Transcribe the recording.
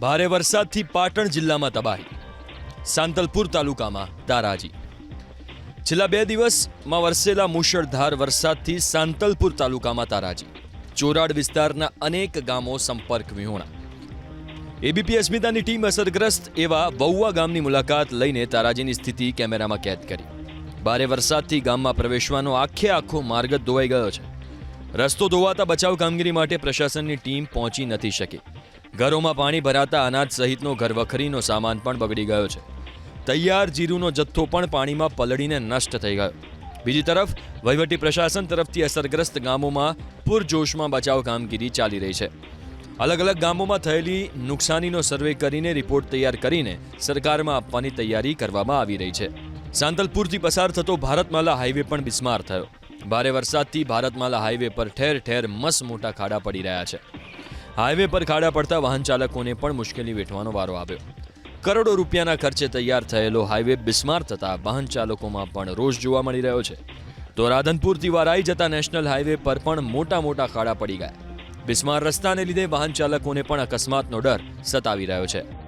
ભારે વરસાદથી પાટણ જિલ્લામાં તબાહી. સાંતલપુર તાલુકામાં તારાજી. છેલ્લા બે દિવસમાં વરસેલા મુશળધાર વરસાદથી સાંતલપુર તાલુકામાં તારાજી. ચોરાડ વિસ્તારના અનેક ગામો સંપર્ક વિહોણા. એબીપી અસ્મિતાની ટીમ અસરગ્રસ્ત એવા વૌવા ગામની મુલાકાત લઈને તારાજીની સ્થિતિ કેમેરામાં કેદ કરી. ભારે વરસાદથી ગામમાં પ્રવેશવાનો આખે આખો માર્ગ ધોવાઈ ગયો છે. રસ્તો ધોવાતા બચાવ કામગીરી માટે પ્રશાસનની ટીમ પહોંચી નથી શકી. ઘરોમાં પાણી ભરાતા અનાજ સહિતનો ઘરવખરીનો સામાન પણ બગડી ગયો છે. તૈયાર જીરુનો જથ્થો પણ પાણીમાં પલળીને નષ્ટ થઈ ગયો. બીજી તરફ, વહીવટી પ્રશાસન તરફથી અસરગ્રસ્ત ગામોમાં પૂરજોશમાં બચાવ કામગીરી ચાલી રહી છે. અલગ અલગ ગામોમાં થયેલી નુકસાનીનો સર્વે કરીને રિપોર્ટ તૈયાર કરીને સરકારમાં આપવાની તૈયારી કરવામાં આવી રહી છે. સાંતલપુરથી પસાર થતો ભારતમાલા હાઈવે પણ બિસ્માર થયો. ભારે વરસાદથી ભારતમાલા હાઈવે પર ઠેર ઠેર મસ મોટા ખાડા પડી રહ્યા છે. હાઈવે પર ખાડા પડતા વાહન ચાલકોને પણ મુશ્કેલી વેઠવાનો વારો આવ્યો. કરોડો રૂપિયાના ખર્ચે તૈયાર થયેલો હાઈવે બિસ્માર થતા વાહન ચાલકોમાં પણ રોષ જોવા મળી રહ્યો છે. તો રાધનપુરથી વારાઈ જતા નેશનલ હાઈવે પર પણ મોટા મોટા ખાડા પડી ગયા. બિસ્માર રસ્તાને લીધે વાહન ચાલકોને પણ અકસ્માતનો ડર સતાવી રહ્યો છે.